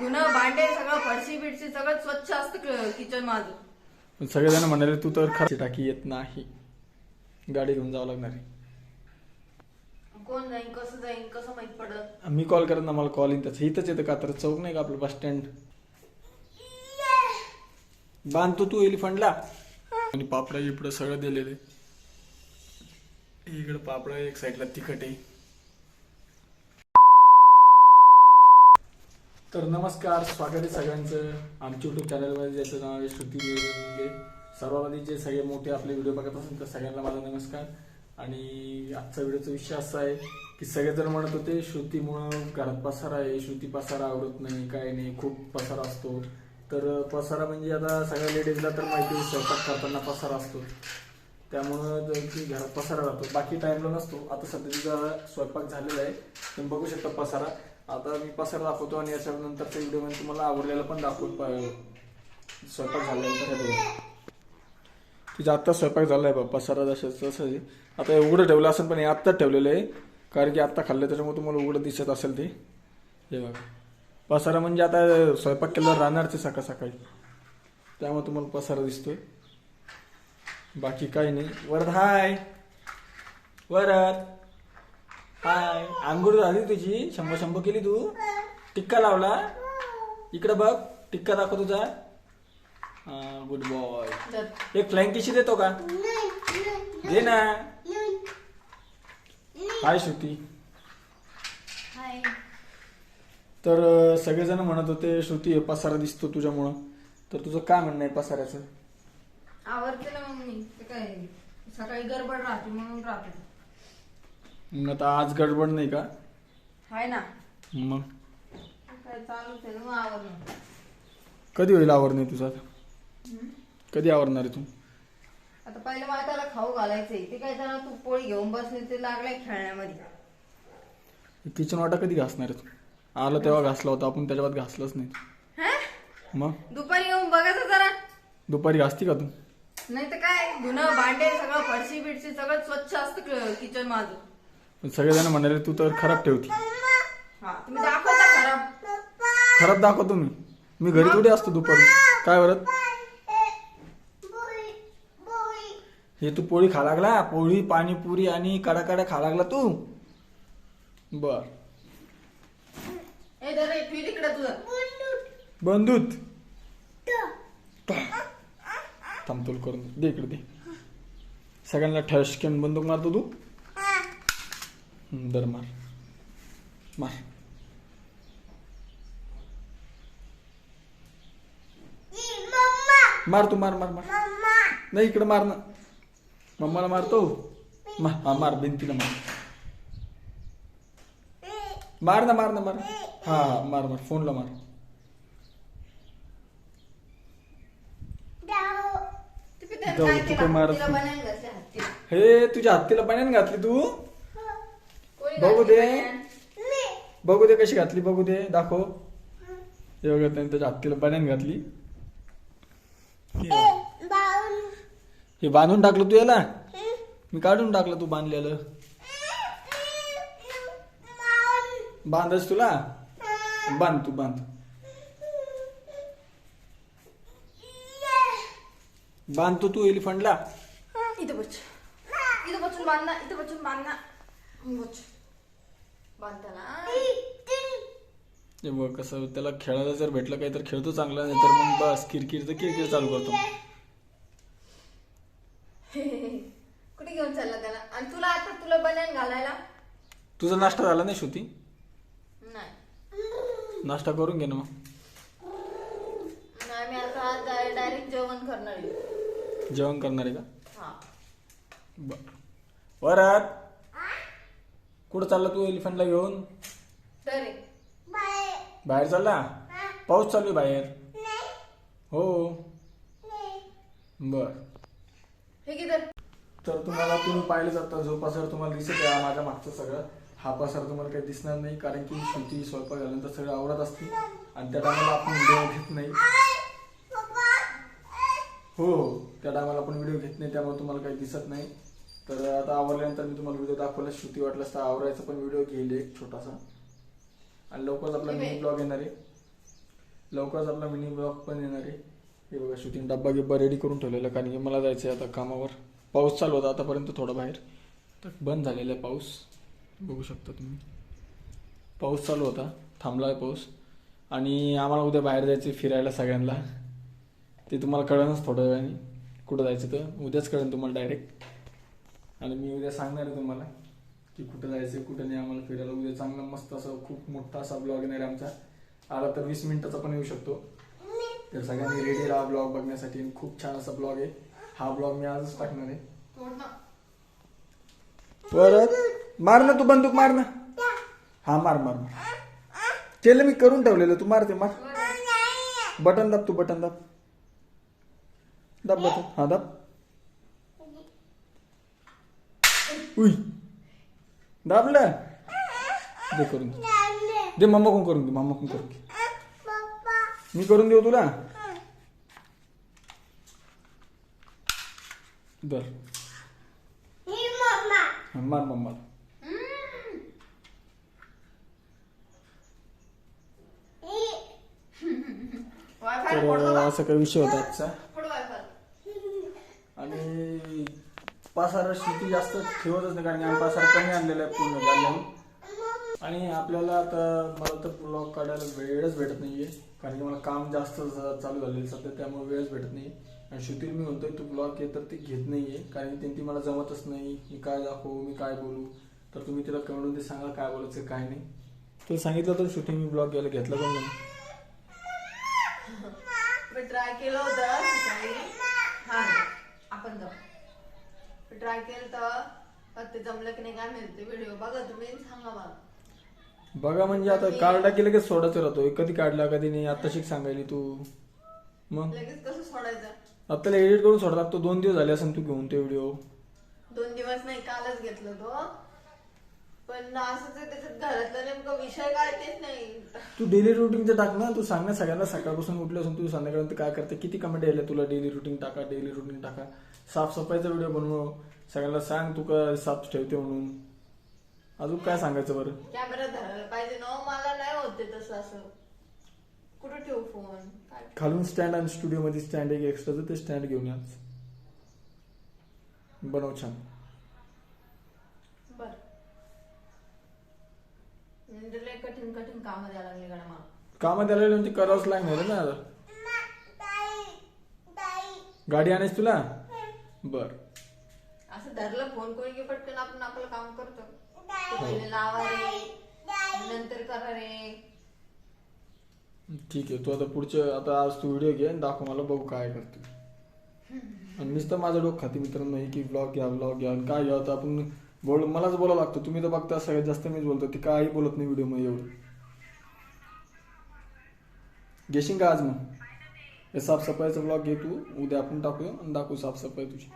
धुणं भांडे सगळं फरशी बिडशी सगळं स्वच्छ असतं किचन माझं सगळेजण म्हणाले तू तर खर्च टाकी येत नाही. गाडी घेऊन जावं लागणार आहे. कोण जाईन कसं जाईन कसं माहीत पडत? मी कॉल करत ना मला कॉल येईन त्याचं. इथंच येतं का तर चौक नाही का आपलं बस स्टँड बांधतो तू एलिफंटला आणि पापडा इकडं सगळं दिलेलं आहे. इकडं पापडा एक साईडला तिखट आहे. तर नमस्कार स्वागत आहे सगळ्यांचं. आमच्या युट्यूब चॅनलमध्ये ज्याचं नाव आहे श्रुती म्हणजे सर्वांमध्ये जे सगळे मोठे आपले व्हिडिओ बघत असेल तर सगळ्यांना माझा नमस्कार. आणि आजचा व्हिडिओचा विषय असा आहे की सगळेजण म्हणत होते श्रुतीमुळं घरात पसारा आहे. श्रुती पसारा आवडत नाही काय नाही खूप पसारा असतो. तर पसारा म्हणजे आता सगळ्या लेडीजला तर माहिती स्वयंपाक करताना पसारा असतो. त्यामुळं की घरात पसारा राहतो. बाकी टाईमला नसतो. आता सध्या तिचा स्वयंपाक झालेला आहे. तुम्ही बघू शकता पसारा. आता मी पसार दाखवतो आणि याच्या नंतरच्या व्हिडिओमध्ये तुम्हाला आवडलेला पण दाखवत स्वयंपाक झाल्यानंतर हे तिचा आत्ता स्वयंपाक झालाय बा पसारा जसं तसं आता उघडं ठेवलं असेल पण हे आत्ताच ठेवलेलं आहे. कारण की आत्ता खाल्लं त्याच्यामुळे तुम्हाला उघडं दिसत असेल ते. हे बघा. पसारा म्हणजे आता स्वयंपाक केल्यावर राहणार ते सकाळ सकाळी. त्यामुळे तुम्हाला पसारा दिसतोय. बाकी काही नाही. वरद हाय. वरद. हाय. आंघोळ झाली तुझी? शंभर शंभर केली तू? टिक्का लावला? इकडं बघ टिक्का दाखव तुझा. गुड बॉय एक फ्लँक किशी देतो का? दे ना. हाय श्रुती. तर सगळेजण म्हणत होते श्रुती पसारा दिसतो तुझ्यामुळं. तर तुझं काय म्हणणं आहे पसाऱ्याचं? आवडते ना मग मी ते काय सकाळी गडबड राहते म्हणून राहते. मग आता आज गडबड नाही का? हाय ना. मग? काय चालूच आहे ना मग आवडणं कधी होईल नाही तुझा कधी आवडणार आहे तू? आता पहिले मला त्याला खाऊ घालायचंय. ते काय त्याला तू पोळी घेऊन बसले ते लागलाय खेळण्यामध्ये. किचन वाटा कधी घासणार आहे तू? आलं तेव्हा घासला होता आपण त्याच्यावर घासलंच नाही. हा? मग? दुपारी येऊन बघायचं जरा. दुपारी घासती का तू? नाही तर काय धुणं भांडे सगळं फरशी बिडशी सगळं स्वच्छ असतं किचन माझं पण सगळेजण म्हणाले तू तर खराब ठेवती. हा तुम्ही दाखवता खराब खराब दाखवतो मी मी घरी थोडी असतो दुपारी? काय बरं हे तू पोळी खा लागला? पोळी पाणीपुरी आणि कडा कडा खा लागला तू? बर. ए दर ठेवी तिकडे तुझं. बंदूत थांबतोल करून दे. इकडे दे. सगळ्यांना ठसक्यान बंदूक मारतो तू. दर मार. मार. मार तू मार मार मार. नाही इकडे मार ना. मम्माला मारतो. मार हा मार भिंतीला मार. मार ना मार ना मार. हा हा मार मार. फोनला मार. जाऊ, तू? काय मारत. हे तुझ्या हत्तीला बन्यान घातली तू? बघू दे. बघू दे कशी घातली बघू दे. दाखव. हे बघा त्याने त्याच्या हत्तीला बन्यान घातली. हे बांधून टाकलं तू याला? मी काढून टाकलं तू बांधलेलं. बांधच तुला? बांध तू बांध. बांधतो तू एलिफंटला इथं बच इथं बसून बांधना इथं बसून बांधना बच हे बघ कसं त्याला खेळायला जर भेटलं काही तर खेळतो चांगला नाही तर मग बस किरकिर तर किरकिर चालू करतो. कुठे घेऊन चालला त्याला? आणि तुला आता तुला बनायन घालायला? तुझा नाश्ता झाला नाही श्रुती? नाही. नाश्ता करून घे ना मग. मी आता आज डायरेक्ट जेवण करणार आहे. जेवण करणार आहे का? हा. बर. वरात. कुठं चालला तू एलिफंटला घेऊन? तर बाहेर चालला? पाऊस चालू आहे बाहेर. हो. बर. हे तर तर तुम्हाला तुम्ही पाहिलं जातं जो पसार तुम्हाला दिसत आहे माझ्या मागचं सगळं. हा पसार तुम्हाला काही दिसणार नाही कारण की श्रुती स्वयंपाक झाल्यानंतर सगळं आवडत असते. आणि त्या टायमाला आपण व्हिडिओ घेत नाही. हो हो. त्या टायमाला आपण व्हिडिओ घेत नाही त्यामुळे तुम्हाला काही दिसत नाही. तर आता आवरल्यानंतर मी तुम्हाला व्हिडिओ दाखवला. श्रुती वाटलं असता आवरायचा पण व्हिडिओ घेईल एक छोटासा. आणि लवकरच आपला मिनी ब्लॉग येणार आहे. लवकरच आपला मिनी ब्लॉग पण येणार आहे. हे बघा शूटिंग डब्बा गिब्बा रेडी करून ठेवलेला कारण की मला जायचं आहे आता कामावर. पाऊस चालू होता आतापर्यंत थोडा बाहेर. तर बंद झालेला आहे पाऊस. बघू शकता तुम्ही. पाऊस चालू होता. थांबला आहे पाऊस. आणि आम्हाला उद्या बाहेर जायचं आहे फिरायला सगळ्यांना. ते तुम्हाला कळणच थोड्या वेळाने. कुठं जायचं तर उद्याच कळेल तुम्हाला डायरेक्ट आणि मी उद्या सांगणार आहे तुम्हाला की कुठं जायचं कुठं नाही आम्हाला फिरायला उद्या चांगला मस्त असं खूप मोठा असा ब्लॉग येणार आहे आमचा. आला तर वीस मिनिटाचा पण येऊ शकतो. तर सगळ्यांनी रेडी राहा ब्लॉग बघण्यासाठी. आणि खूप छान असा ब्लॉग आहे. हा ब्लॉग मी आजच टाकणार आहे. परत मार ना तू बंदूक मार ना. हा मार मार मार. केलं मी करून ठेवलेलं. तू मारते मार. बटन दाब तू बटन दाब. दाब बटन. हा दाब. उई. दाबलं? दे करून दे. दे मम्मा कोण करून दे मम्मा कोण करून दे. मी करून देऊ तुला? हा, मार मम्मा वायफाय तर फोडतो का असा काही विषय होता आजचा. फोड वायफाय आणि पासार शेती जास्त ठेवतच नाही कारण की आम्ही पासार कमी आणलेला आहे पूर्ण जागेहून आणि आपल्याला आता मला तर ब्लॉग काढायला वेळच भेटत नाही आहे कारण की मला काम जास्त चालू झालेलं सध्या त्यामुळे वेळच भेटत नाही. आणि श्रुतील मी म्हणतोय तू ब्लॉग घे तर ती घेत नाही आहे कारण की त्यांची मला जमतच नाही. मी काय दाखवू मी काय बोलू? तर तुम्ही तिला कमेंटमध्ये सांगा काय बोलायचं काय नाही. तर सांगितलं तर शूटिंग मी ब्लॉग घ्यायला घेतला पण नाही ट्राय केलं होतं आपण जाऊ. ट्राय केलं तर ते जमलं की नाही काय माहिती. व्हिडिओ बघा तुम्ही आणि सांगा मला बघा म्हणजे आता काढला की लगेच सोडायचं राहतोय कधी काढला कधी नाही आता शिक सांगायली तू. मग? लगेच कसं सोडायचं? आता एडिट करून सोडा लागतो दोन दिवस झाले असं तू घेऊन ते व्हिडिओ दोन दिवस नाही कालच घेतलं तो. पण असंच आहे त्याच्यात घरातला नेमका विषय काय तेच नाही. तू डेली रुटीनचं टाक ना तू सांग ना सगळ्यांना सकाळपासून उठल्यापासून तू संध्याकाळपर्यंत काय करते किती कमेंट यायला तुला डेली रुटीन टाका डेली रुटीन टाका. साफसफाईचा व्हिडिओ बनव सगळ्यांना सांग तू का साफ ठेवते म्हणून. अजून काय सांगायचं बरं? कॅमेरा धरायला पाहिजे ना हो, मला नाही होते तसं असं. कुठं ठेवू फोन काय? खालून स्टँड आणि स्टुडिओ मध्ये स्टँड एक एक्स्ट्राचं ते स्टँड घेऊन या. बनव छान बर म्हणजे लय कठीण कठीण काम द्यायला लागले गड्या मला. कामात यायला लागलं म्हणजे करावंच लागणार ना आता. गाडी आणायच तुला? बर. असं धरलं फोन कोणी की पटकन आपण आपलं काम करतो. ते पहिले लावा रे. नंतर करा रे. ठीक आहे तू आता पुढच्या आता आज तू व्हिडिओ घे आणि दाखव मला बघू काय करते. आणि नुसतं माझं डोकं खाते मित्रांनो हे की ब्लॉग घ्या ब्लॉग घ्या आणि काय घ्या आता आपण बोल मलाच बोलावं लागतं. तुम्ही तर बघता सगळ्यात जास्त मीच बोलतो. ती काही बोलत नाही व्हिडिओमध्ये एवढं. घेशील का आज मग? हे साफसफाईचा ब्लॉग घे तू. उद्या आपण टाकूया आणि दाखवू साफसफाई तुझी.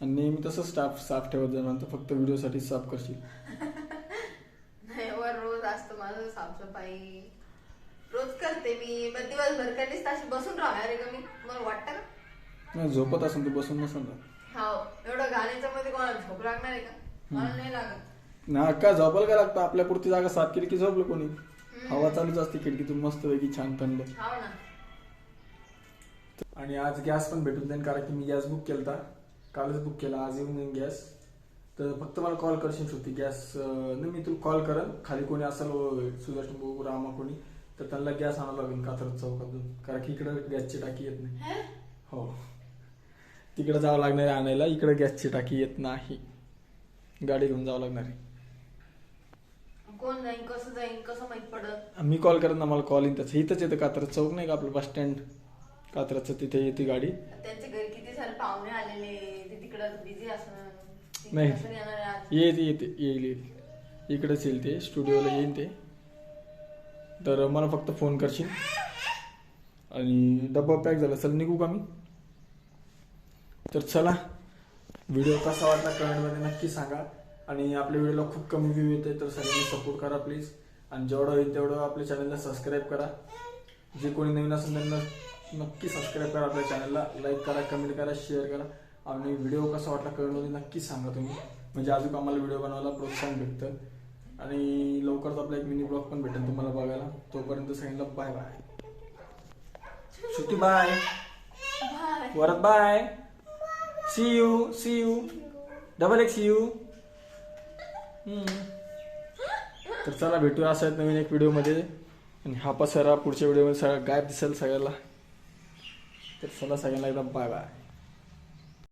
आणि नेहमी तसं स्टाफ साफ ठेवत जाणार तर फक्त व्हिडिओसाठी साफ करशील. नाही वर रोज असतं माझं साफसफाई. रोज करते मी पण दिवसभर. कधीच ताशी बसून राहणार आहे का मी मला वाटतं का नाही झोपत असेल तू बसून नसेल ना. हो एवढं गाण्याच्या मध्ये कोणाला झोप लागणार आहे का? मला नाही लागत. ना काय झोपायला काय लागतं? आपल्या पुरती जागा साफ केली की झोपलं कोणी? हवा चालूच असते खिडकीतून मस्त पैकी छान थंड. ना. आणि आज गॅस पण भेटून जाईल कारण की मी गॅस बुक केलता. कालच बुक केला आज येऊन जाईल गॅस. तर फक्त मला कॉल करशील होती गॅस नाही मी तुला कॉल करन. खाली कोणी असेल सुदर्शन भाऊ रामा कोणी तर त्यांना गॅस आणावं लागेल कात्रज चौकातून. कारण की इकडे गॅसची टाकी येत नाही. हे? तिकडे जावं लागणार आहे आणायला. इकडे गॅसची टाकी येत नाही. गाडी घेऊन जावं लागणार आहे. कोण जाईन कसं जाईन कसं माहीत पडत? मी कॉल करत ना मला कॉल येईन त्याचं. इथंच येतं कात्रज चौक नाही का आपलं बस स्टँड? कात्रजचं तिथे येते गाडी. त्यांच्या घरी किती सारे पाहुणे आलेले ते तिकडं बिझी असणार ते नाही. कसं येणार आहे आज. येते येते येईल येईल. इकडेच येईल ते स्टुडिओला येईन ते. तर मला फक्त फोन करशील. आणि डब्बा पॅक झाला. चल निघू का मी? तर चला व्हिडिओ कसा वाटला कमेंटमध्ये नक्की सांगा. आणि आपल्या व्हिडिओला खूप कमी व्ह्यू येते तर सगळ्यांनी सपोर्ट करा प्लीज आणि जेवढं होईल तेवढं आपल्या चॅनलला सबस्क्राईब करा. जे कोणी नवीन असेल त्यांना नक्की सबस्क्राईब करा आपल्या चॅनलला लाईक करा कमेंट करा शेअर करा. आणि व्हिडिओ कसा वाटला कमेंटमध्ये नक्की सांगा तुम्ही. म्हणजे अजून आम्हाला व्हिडिओ बनवायला प्रोत्साहन भेटतं. आणि लवकरच आपला एक मिनी ब्लॉग पण भेटेल तुम्हाला बघायला. तोपर्यंत सगळ्यांना bye bye Shruti bye bye Varad bye see you see you double एक सी यू तर चला भेटूया असं नवीन एक व्हिडिओमध्ये. आणि हा पसारा पुढच्या व्हिडिओमध्ये सगळा गायब दिसेल सगळ्याला. तर चला सगळ्यांना एकदम बाय बाय